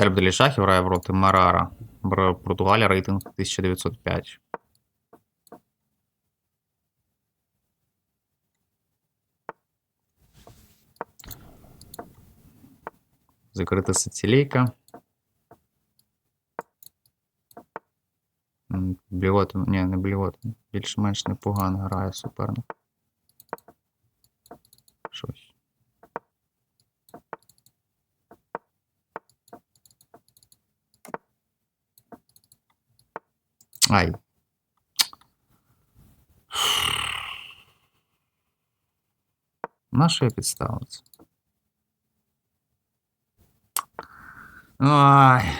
Тербделі шахів грає проти Марара. Португалія рейтинг 1905. Закрита Сицилійка. М, ні, не Блівотин. Більш-менш непогано грає суперник. Ай. На що? Ай.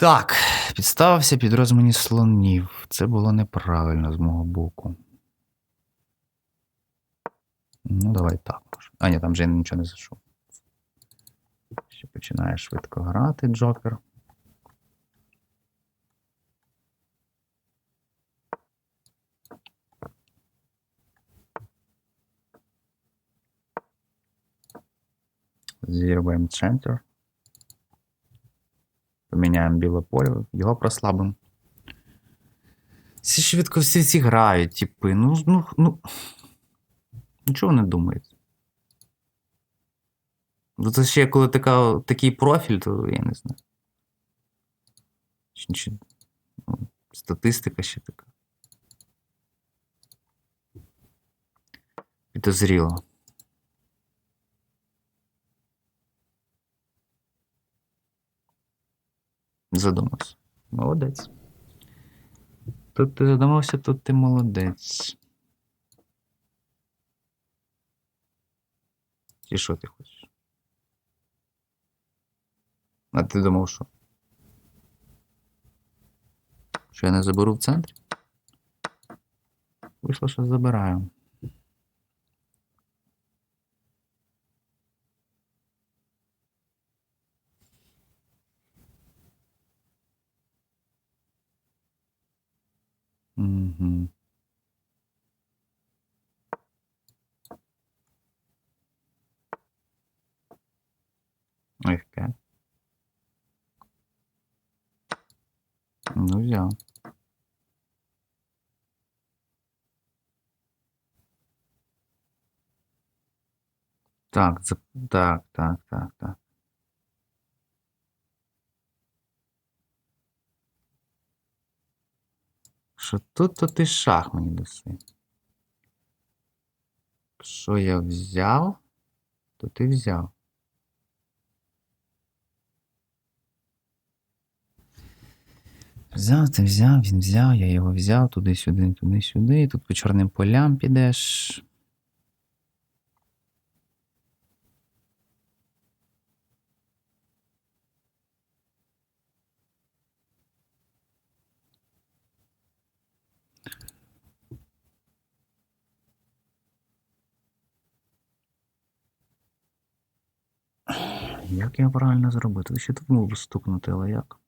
Так, підставився під розміні слонів. Це було неправильно з мого боку. Ну, давай так. А, ні, там вже я нічого не зайшов. Ще починає швидко грати Джокер. Зірваємо центр. Поміняємо біле поле, його прослабимо. Всі швидко всі ці грають, типи. Ну, ну, ну. Нічого не думають. Ну, Це ще коли така, такий профіль, то я не знаю. Чи, чи, ну, статистика ще така. Підозріло. Задумався. Молодець. Тут ти задумався, тут ти молодець. І що ти хочеш? А ти думав, що? Що я не заберу в центрі? Вийшло, що забираю. Угу. F5. Ну, взяв. Так, так, так, так, так. Що тут, то ти шах мені даси. Що я взяв, то ти взяв. Взяв, ти взяв, він взяв, я його взяв туди-сюди, туди-сюди. Тут по чорним полям підеш. Як я правильно зробити? Ще тут стукнути, але як?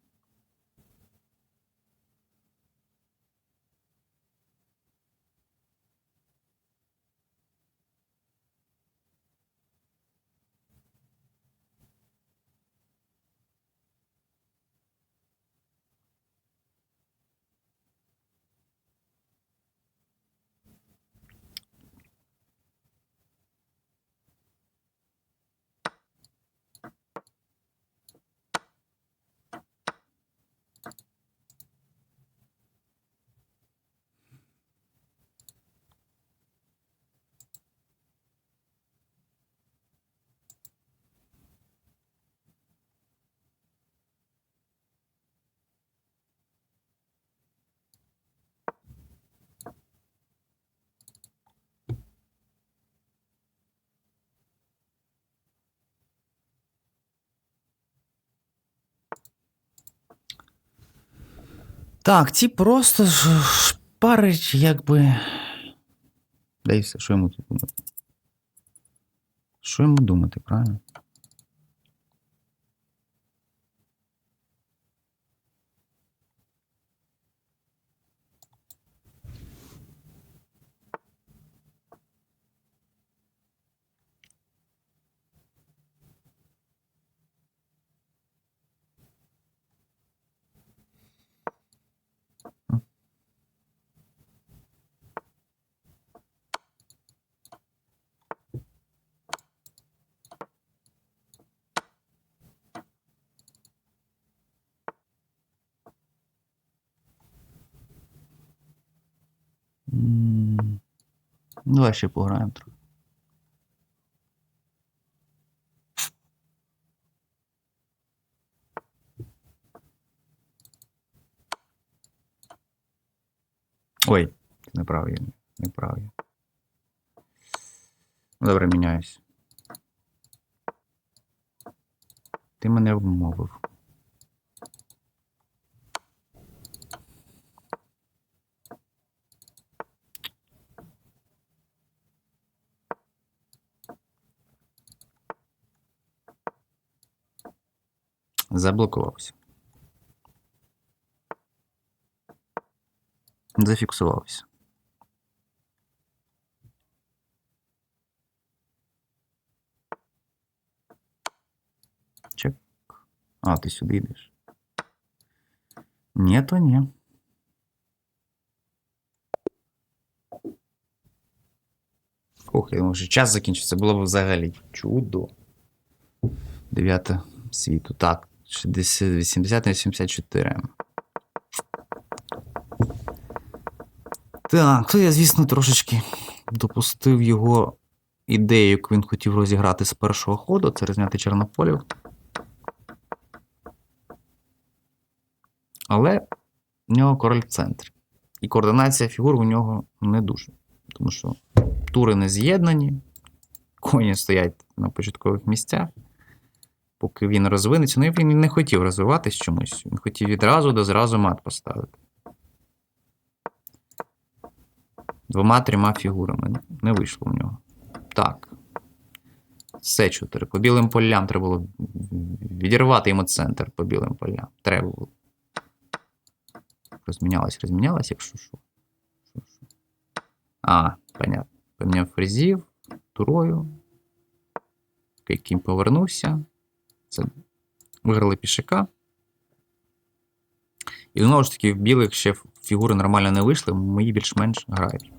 Так, ці просто шпарить, якби. Да і все, що йому тут думати? Що йому думати, правильно? Давай ще пограємо трохи. Ой, не прав не прав. Ну, Добре, міняюсь. Ти мене вмовив. Заблокувався. Зафіксувався. Чек. А, ти сюди йдеш. Ні, то ні. Ох, я думав, що час закінчився. Було б взагалі чудо. Дев'яте світу. Так, 60, 80 на 84. Так, то я, звісно, трошечки допустив його ідею, яку він хотів розіграти з першого ходу, це розняти Чорнополів. Але в нього король в центрі. І координація фігур у нього не дуже. Тому що тури не з'єднані, коні стоять на початкових місцях. Поки він розвинеться, ну він не хотів розвиватись чомусь. Він хотів відразу до зразу мат поставити. Двома-трьома фігурами. Не вийшло в нього. Так. Все 4. По білим полям треба було відірвати йому центр по білим полям. Треба було. Розмінялось, розмінялось, якщо що. А, понятно. Поміняв фрезів, турою. Ким повернувся. Це виграли пішака. І знову ж таки, в білих ще фігури нормально не вийшли, мої більш-менш грають.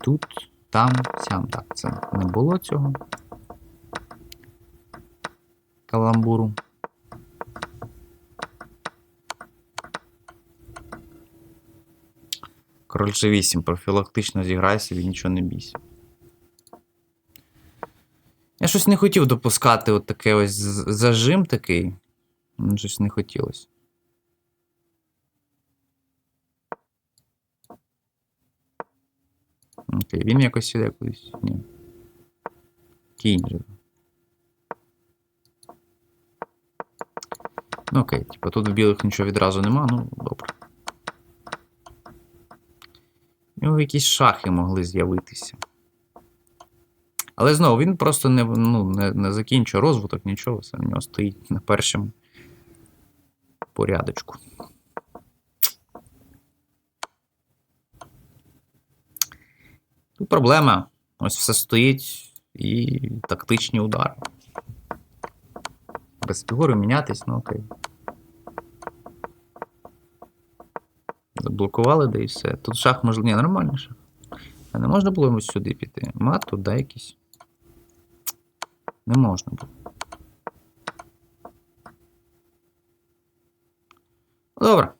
Тут, там, сям. Так, це не було цього. Каламбуру. Король G8 профілактично зіграй собі, нічого не бійся. Я щось не хотів допускати от таке ось зажим такий. Щось не хотілося. Окей, він якось сюди кудись. Ні. Кінь же. Ну окей, типу тут в білих нічого відразу нема, ну добре. У нього якісь шахи могли з'явитися. Але знову він просто не, ну, не, не закінчує розвиток, нічого, все в нього стоїть на першому порядочку. Тут проблема. Ось все стоїть і тактичні удари. Без фігури мінятись, ну окей. Заблокували, да і все. Тут шах можливо. Ні, нормальний шах. А не можна було йому сюди піти? Мат туди якийсь. Не можна було. Добре.